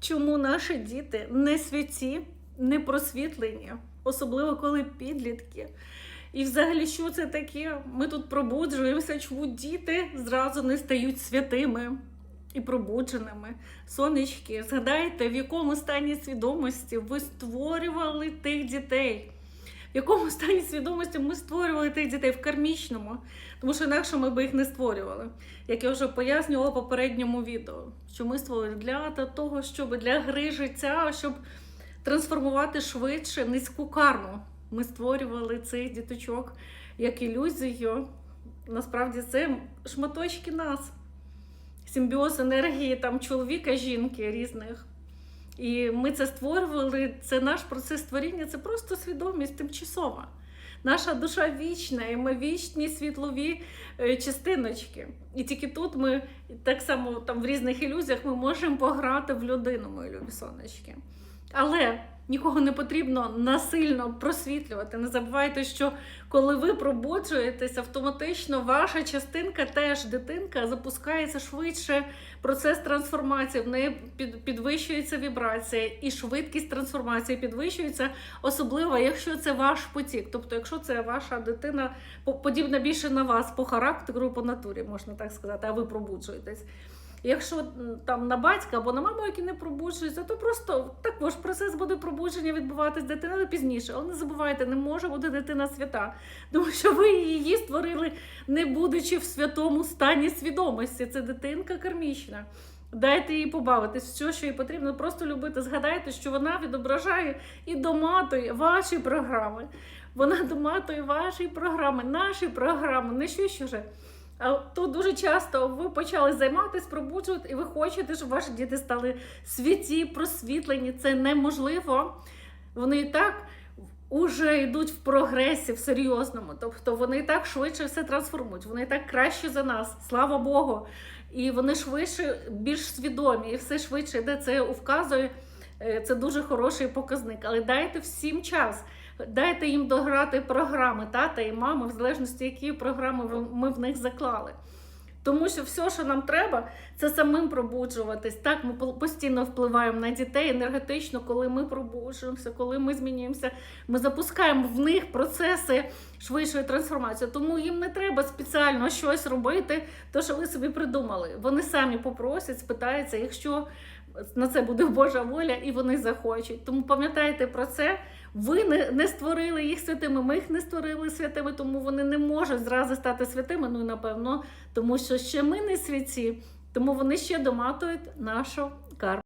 чому наші діти не святі, не просвітлені, особливо коли підлітки. І взагалі, що це таке? Ми тут пробуджуємося, чому діти зразу не стають святими і пробудженими. Сонечки, згадайте, в якому стані свідомості ви створювали тих дітей. В якому стані свідомості ми створювали тих дітей в кармічному, тому що інакше ми би їх не створювали. Як я вже пояснювала в попередньому відео, що ми створювали для того, щоб для гри життя, щоб трансформувати швидше низьку карму. Ми створювали цих діточок як ілюзію. Насправді це шматочки нас, симбіоз енергії там чоловіка, жінки різних. І ми це створювали. Це наш процес створіння, це просто свідомість тимчасова. Наша душа вічна, і ми вічні світлові е, частиночки. І тільки тут ми так само там в різних ілюзіях ми можемо пограти в людину, мої любі сонечки. Але нікого не потрібно насильно просвітлювати. Не забувайте, що коли ви пробуджуєтесь, автоматично ваша частинка, теж дитинка, запускається швидше процес трансформації. В неї під, підвищується вібрація і швидкість трансформації підвищується, особливо якщо це ваш потік. Тобто, якщо це ваша дитина по- подібна більше на вас по характеру, по натурі, можна так сказати, а ви пробуджуєтесь. Якщо там на батька або на маму, які не пробуджуються, то просто також процес буде пробудження відбуватись дитина але пізніше. Але не забувайте, не може бути дитина свята, тому що ви її створили, не будучи в святому стані свідомості. Це дитинка кармічна. Дайте їй побавитись, все, що їй потрібно, просто любити. Згадайте, що вона відображає і доматує ваші програми. Вона доматує ваші програми, наші програми, не що ще. А тут дуже часто ви почали займатися, пробуджувати, і ви хочете, щоб ваші діти стали святі, просвітлені. Це неможливо. Вони і так уже йдуть в прогресі, в серйозному. Тобто вони і так швидше все трансформують. Вони і так краще за нас, слава Богу. І вони швидше, більш свідомі, і все швидше йде. Це вказує. е, Це дуже хороший показник. Але дайте всім час. Дайте їм дограти програми тата і мами, в залежності, які програми ми в них заклали. Тому що все, що нам треба, це самим пробуджуватись. Так, ми постійно впливаємо на дітей енергетично, коли ми пробуджуємося, коли ми змінюємося. Ми запускаємо в них процеси швидшої трансформації. Тому їм не треба спеціально щось робити, то що ви собі придумали. Вони самі попросять, спитаються, якщо на це буде Божа воля, і вони захочуть. Тому пам'ятайте про це. Ви не, не створили їх святими, ми їх не створили святими, тому вони не можуть зразу стати святими. Ну і напевно, тому що ще ми не святі, тому вони ще доматують нашу карму.